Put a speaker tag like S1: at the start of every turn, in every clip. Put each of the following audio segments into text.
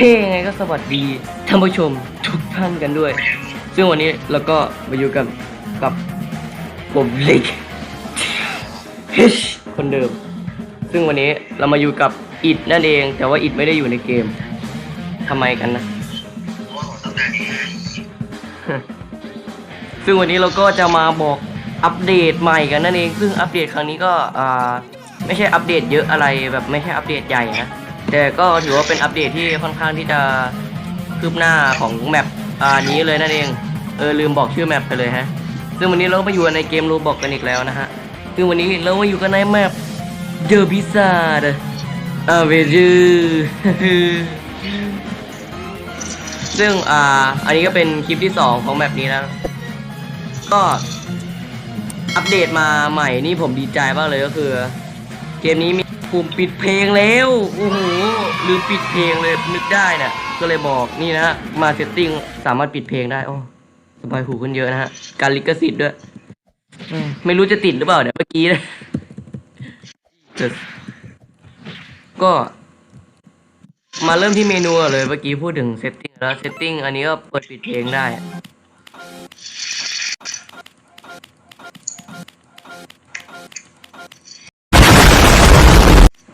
S1: ยังไงก็สวัสดีท่านผู้ชมทุกท่านกันด้วย ซึ่งวันนี้เราก็มาอยู่กับกับผมเล็กเฮชคนเดิม ซึ่งวันนี้เรามาอยู่กับอิดนั่นเอง แต่ว่าอิดไม่ได้อยู่ในเกมทำไมกันนะซึ่งวันนี้เราก็จะมาบอกอัปเดตใหม่กันนั่นเอง ซึ่งอัปเดตครั้งนี้ก็อ่าไม่ใช่อัปเดตเยอะอะไรแบบไม่ใช่อัปเดตใหญ่นะ แต่ก็ถือว่าเป็นอัปเดตที่ค่อนข้างที่จะคืบหน้าของแมปอ่านี้เลยนั่นเอง เออลืมบอกชื่อแมปไปเลยฮะ ซึ่งวันนี้เราก็มาอยู่ในเกมรูบอกกันอีกแล้วนะฮะ ซึ่งวันนี้เรามาอยู่กันในแมป The Blizzard อ่าเวจือซึ่งอ่า อันนี้ก็เป็นคลิปที่2ของแมปนี้นะก็อัปเดตมาใหม่นี่ผมดีใจมากเลยก็คือ เกมนี้มี ปุ่มปิดเพลงแล้วโอ้โหลืมปิดเพลงเลยนึกได้นะ่ะก็เลยบอกนี่นะมาเซตติ้งสามารถปิดเพลงได้โอ้สบายหูขึ้นเยอะนะฮะการลิขสิทธิ์ด้วย ไม่รู้จะติดหรือเปล่าเดี๋ยวเมื่อกี้นะก็ มาเริ่มที่เมนูเลยเมื่อกี้พูดถึงเซตติ้งแล้วเซตติ้งอันนี้ก็เปิดปิดเพลงได้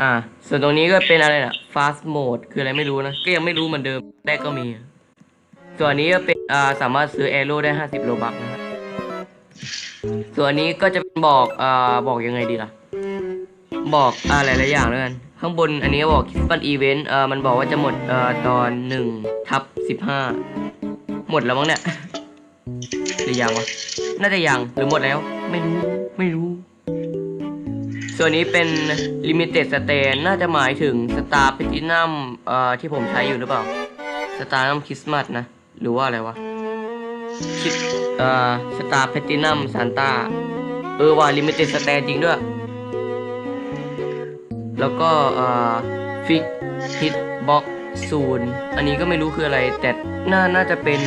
S1: อ่า ส่วนตรงนี้ก็เป็นอะไรนะ fast mode คืออะไรไม่รู้นะ ก็ยังไม่รู้เหมือนเดิมแรกก็มี ส่วนนี้ก็เป็นอ่าสามารถซื้อ arrow ได้ 50 โลบักนะฮะส่วนนี้ก็จะเป็นบอกอ่าบอกยังไงดีล่ะ บอกอ่าหลายๆอย่างแล้วกัน ข้างบนอันนี้บอก Christmas Event เอ่อมันบอกว่าจะหมดอ่อตอนหนึ่งทับสิบห้าหมดแล้วมั้งเนี่ยหรือยังวะ น่าจะยังหรือหมดแล้ว ไม่รู้ ไม่รู้ ส่วนนี้เป็น Limited Stand น่าจะหมายถึง Star Platinum เอ่อที่ผมใช้อยู่หรือเปล่า Star Platinum Christmas นะ หรือว่าอะไรวะคิดเอ่อ Star Platinum Santa เออว่า Limited Stand จริงด้วย แล้วก็เอ่อฟิกฮิตบ็อกศูนย์อันนี้ก็ไม่รู้คืออะไร แต่น่าน่าจะเป็น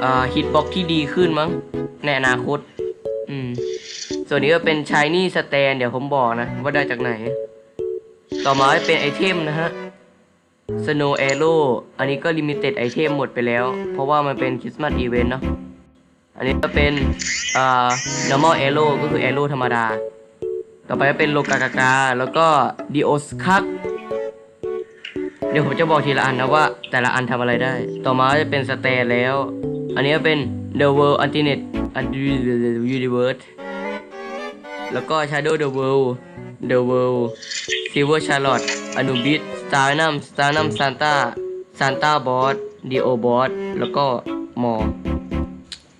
S1: เอ่อฮิตบ็อกที่ดีขึ้นมั้งในอนาคต อืม ส่วนนี้ก็เป็นชายนี่สแตนเดี๋ยวผมบอกนะ ว่าได้จากไหน ต่อมาเป็นไอเทมนะฮะ Snow Arrow อันนี้ก็ลิมิเต็ดไอเทมหมดไปแล้ว เพราะว่ามันเป็นคริสต์มาสอีเวนต์เนาะอันนี้ก็เป็นอ่า normal arrow ก็คือ arrow ธรรมดา ต่อไปก็เป็นโลกากากา แล้วก็ดิโอสคักเดี๋ยวผมจะบอกทีละอันนะว่า แต่ละอันทำอะไรได้ ต่อมาจะเป็นสเตนแล้ว อันนี้ก็เป็น The World Ultimate Universe แล้วก็ Shadow the World The World Silver Charlotte Anubis Starnum Starnum Santa Santa Boss Dio Boss แล้วก็มอ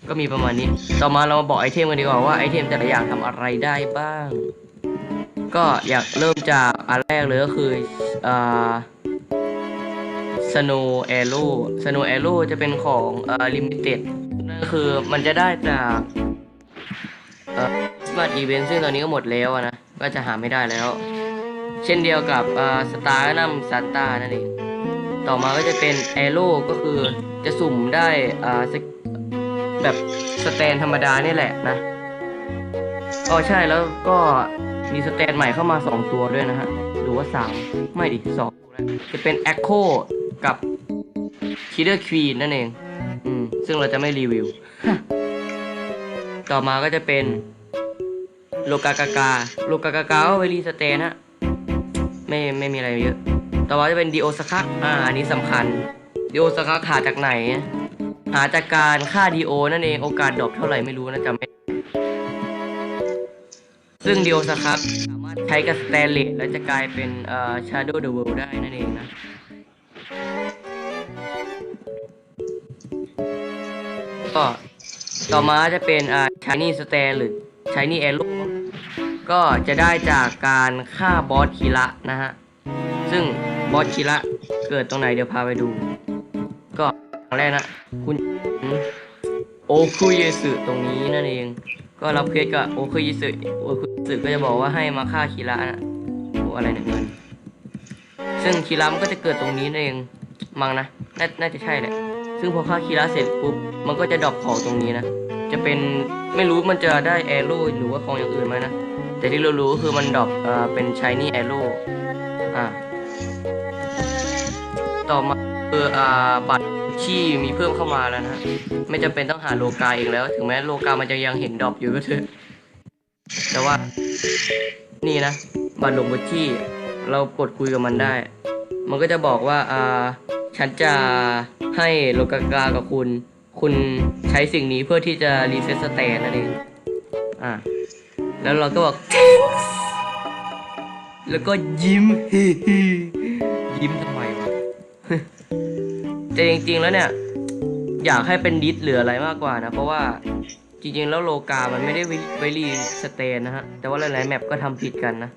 S1: ก็มีประมาณนี้ ต่อมาเรามาบอกไอเทมกันดีกว่าว่าไอเทมแต่ละอย่างทำอะไรได้บ้าง ก็อยากเริ่มจากอันแรกเลยก็คืออ่า Snow Arrow Snow Arrow จะเป็นของอ่า Limited นั่นคือมันจะได้จากเอ่อ Smart Event ซึ่งตอนนี้ก็หมดแล้วอะนะ ก็จะหาไม่ได้แล้ว เช่นเดียวกับอ่า Star นัมซันต้านั่นเอง ต่อมาก็จะเป็น Arrow ก็คือจะสุ่มได้อ่าสักแบบสแตนธรรมดานี่แหละนะอ๋อใช่แล้วก็มีสแตนใหม่เข้ามา 2 ตัวด้วยนะฮะหรือว่า 3 ไม่ดิสองจะเป็น Echo กับ Killer Queen นั่นเอง อืม ซึ่งเราจะไม่รีวิว ต่อมาก็จะเป็น โลกากากาโลกากากาก็ไวรีสเตนฮะไม่ไม่มีอะไรเยอะ ต่อมาจะเป็นดิโอสคักอ่าอันนี้สำคัญดิโอสคักหาจากไหน หาจากการฆ่าดีโอนั่นเอง โอกาสดรอปเท่าไหร่ไม่รู้นะจำไม่ซึ่งดิโอสคักสามารถใช้กับสแตเลสแล้วจะกลายเป็นเอ่อ Shadow the World ได้นั่นเองนะก็ต่อมาจะเป็นอ่าชายนี่สแตนหรือชายนี่แอโร่ ก็จะได้จากการฆ่าบอสคีระนะฮะ ซึ่งบอสคีระเกิดตรงไหนเดี๋ยวพาไปดู ก็อย่างแรกนะ คุณโอคุเยสึตรงนี้นั่นเอง ก็รับเควสกับโอคุเยสึโอคุเยสึก็จะบอกว่าให้มาฆ่าคีระนะโอ้อะไรเนี่ยเงิน ซึ่งคีระมันก็จะเกิดตรงนี้นั่นเองมั้งนะน่าน่าจะใช่แหละ ซึ่งพอฆ่าคีระเสร็จปุ๊บ มันก็จะดรอปของตรงนี้นะ จะเป็นไม่รู้มันจะได้แอโร่หรือว่าของอย่างอื่นไหมนะ แต่ที่เรารู้ก็คือมันดรอปเป็นชายนี่แอโร่อ่าต่อมาคืออ่าบัตรที่มีเพิ่มเข้ามาแล้วนะไม่จำเป็นต้องหาโลกาเองแล้ว ถึงแม้โลกามันจะยังเห็นดรอปอยู่ก็เถอะแต่ว่า นี่นะบัตรหลงบัตที่เรากดคุยกับมันได้ มันก็จะบอกว่าอ่าฉันจะให้โลกากากับคุณ คุณใช้สิ่งนี้เพื่อที่จะรีเซ็ตสเตนนั่นเองอ่า แล้วเราก็บอก thanks แล้วก็ยิ้ม ยิ้มทำไมวะแต่จริงๆแล้วเนี่ย อยากให้เป็นดิสหรืออะไรมากกว่านะ เพราะว่าจริงๆแล้วโลกา มันไม่ได้ไว้ไว้รีสเตนนะฮะ แต่ว่าหลายๆแมปก็ทำผิดกันนะ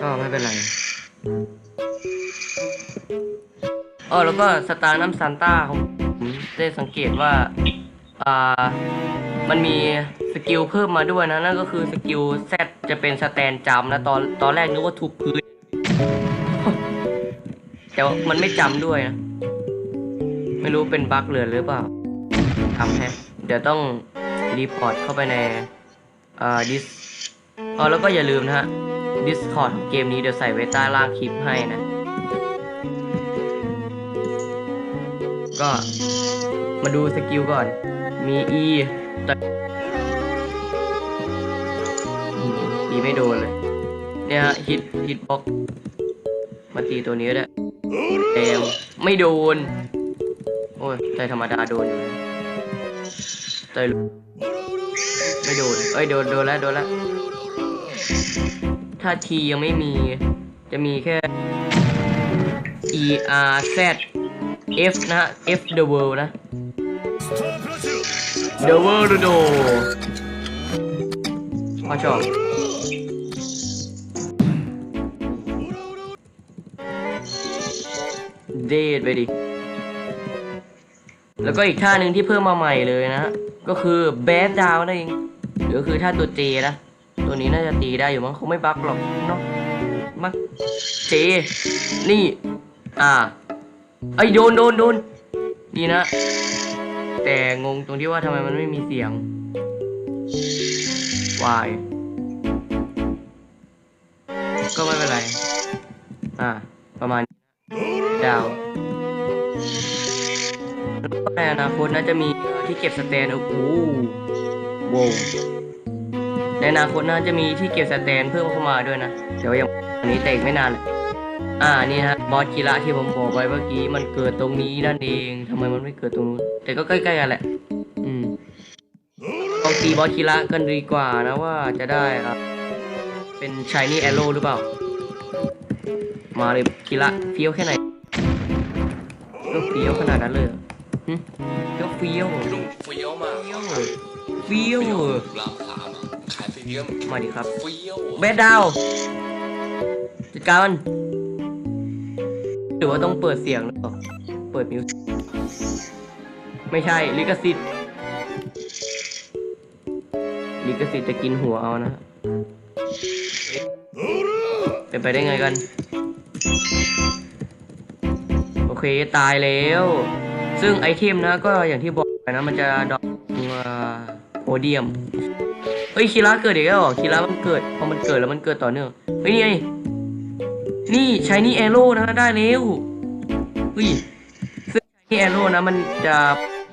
S1: ก็ไม่เป็นไรอ๋อแล้วก็สตาร์น้ำซานต้าของผมได้สังเกตว่า อ่า มันมีสกิลเพิ่มมาด้วยนะนั่นก็คือสกิลแซจะเป็นสแตนจำนะตอนตอนแรกนึกว่าทุบพื้น แต่ว่ามันไม่จำด้วยนะ ไม่รู้เป็นบั๊กเหลือหรือเปล่าทำแฮะเดี๋ยวต้องรีพอร์ตเข้าไปในอ่าดิสอ๋อแล้วก็อย่าลืมนะฮะ Discord ของเกมนี้เดี๋ยวใส่ไว้ใต้ล่างคลิปให้นะ ก็มาดูสกิลก่อน มี E ต่ E ไม่โดนเลย เนี่ยฮะฮิตฮิตบ็อกมาตีตัวนี้ได้แดงไม่โดน โอ้ยแต่ธรรมดาโดนอยู่นะแต่ไม่โดน เอ้ยโดนโดนแล้วโดนแล้ว ถ้าทียังไม่มี จะมีแค่ E R Z F นะฮะ F the world นะ The world โดพอชอบเดดไปดิ แล้วก็อีกท่าหนึ่งที่เพิ่มมาใหม่เลยนะ ก็คือแบดดาวนั่นเองหรือคือท่าตัวเจนะ ตัวนี้น่าจะตีได้อยู่มั้งคงไม่บั๊กหรอกเนาะมักเจ นี่ อ่าไอ้โดนโดนโดนดีนะ แต่งงตรงที่ว่าทำไมมันไม่มีเสียงวายก็ไม่เป็นไร อ่า ประมาณดาวแล้วในอนาคตน่าจะมีที่เก็บสแตน โอ้โหว้วในอนาคตน่าจะมีที่เก็บสแตนเพิ่มเข้ามาด้วยนะแต่ว่ายังอันนี้แต่อีกไม่นานเลย อ่านี่ฮะบอสกีฬาที่ผมบอกไว้เมื่อกี้มันเกิดตรงนี้นั่นเองทำไมมันไม่เกิดตรงนู้นแต่ก็ใกล้ๆกันแหละ อืมลองตีบอสกีฬากันดีกว่านะว่าจะได้ครับ เป็นชายนี่แอโร่หรือเปล่า มาเลยกีฬาเฟี้ยวแค่ไหนก็เฟี้ยวขนาดนั้นเลยหึก็เฟี้ยว
S2: ลุงเฟี้ยวมาก
S1: เฟี้ยวเฟี้ยว
S2: รามามอะขายเฟี้ยว
S1: มาดิครับ
S2: เฟี้ยว
S1: เบสดาวจัดการมัน หรือว่าต้องเปิดเสียงหรือเปล่าเปิดมิวสิกไม่ใช่ ลิขสิทธิ์ ลิขสิทธิ์จะกินหัวเอานะเป็นไปได้ไงกัน โอเคตายแล้ว ซึ่งไอเทมนะก็อย่างที่บอกไปนะ มันจะดอปตัวโพเดียมเฮ้ยคีระเกิดอีกแล้วเหรอคีระมันเกิดพอมันเกิดแล้วมันเกิดต่อเนื่องเฮ้ยนี่ไง นี่ใช้นี่แอโร่นะได้แล้วเฮ้ยซึ่งใช้นี่แอโร่นะ มันจะ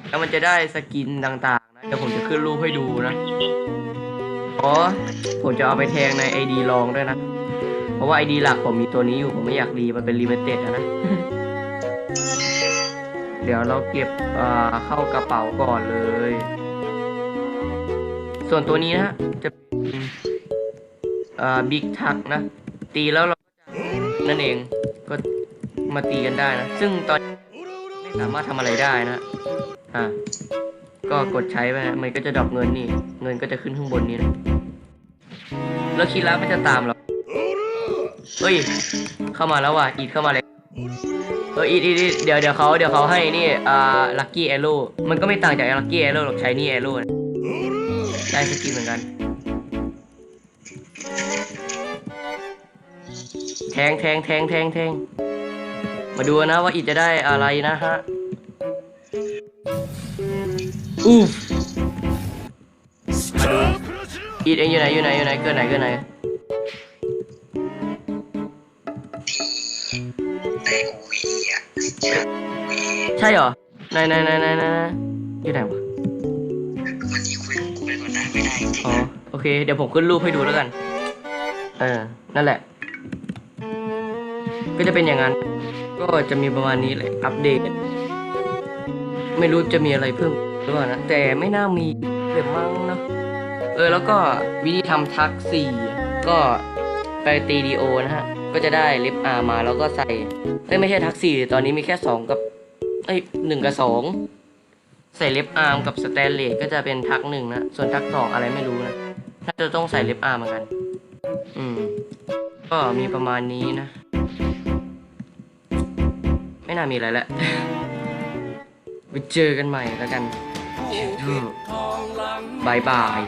S1: แล้วมันจะได้สกินต่างๆนะเดี๋ยวผมจะขึ้นรูปให้ดูนะอ๋อผมจะเอาไปแทงในไอดีลองด้วยนะ เพราะว่าไอดีหลักผมมีตัวนี้อยู่ผมไม่อยากรีมันเป็นรีเวเต็ดนะ เดี๋ยวเราเก็บเข้ากระเป๋าก่อนเลย ส่วนตัวนี้นะจะบิ๊กทักนะ ตีแล้วเรา นั่นเองก็มาตีกันได้นะ ซึ่งตอนไม่สามารถทำอะไรได้นะอ่าก็กดใช้ไปนะมันก็จะดรอปเงินนี่ เงินก็จะขึ้นข้างบนนี้นะแล้วคีรามันจะตามเราเฮ้ย เข้ามาแล้วว่ะอีดเข้ามาเลยเอออีดอีดเดี๋ยวเดี๋ยวเขาเดี๋ยวเขาให้นี่อ่าลัคกี้แอโร่มันก็ไม่ต่างจากลัคกี้แอโร่หรอกใช้นี่แอโร่ได้สกินเหมือนกัน แทงแทงแทงแทงแทงมาดูนะว่าอิดจะได้อะไรนะฮะอูฟมาดูอิดเองอยู่ไหนอยู่ไหนอยู่ไหนเกินไหนเกินไหน
S3: ใช่
S1: เหรอไหนไหนไหนไหนไหนอยู่ไหนวะ
S3: อ๋
S1: อโอเค เดี๋ยวผมขึ้นรูปให้ดูแล้วกัน เออ นั่นแหละ ก็จะเป็นอย่างนั้น ก็จะมีประมาณนี้เลยอัปเดต ไม่รู้จะมีอะไรเพิ่มหรือเปล่านะ แต่ไม่น่ามีเลยมั้งเนะเออแล้วก็วิธีทำทักสี่ก็ไปตีดีโอนะฮะ ก็จะได้เล็บอาร์มาแล้วก็ใส่เอ้ยไม่ใช่ทักสี่ตอนนี้มีแค่สองกับเอ้ยหนึ่งกับสองใส่เล็บอาร์มกับสแตนเลสก็จะเป็นทักหนึ่งนะ ส่วนทักสองอะไรไม่รู้นะน่าจะต้องใส่เล็บอาร์มเหมือนกัน อืม ก็มีประมาณนี้นะ ไม่น่ามีอะไรแล้วไปเจอกันใหม่แล้วกันบายบาย